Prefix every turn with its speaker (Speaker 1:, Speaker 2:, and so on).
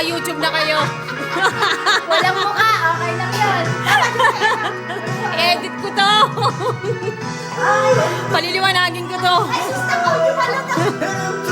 Speaker 1: Naka-YouTube na kayo. Walang
Speaker 2: mukha, okay lang yun.
Speaker 1: Edit ko to. Paliliwanagin ko to. Ay, susta
Speaker 2: ko, di pala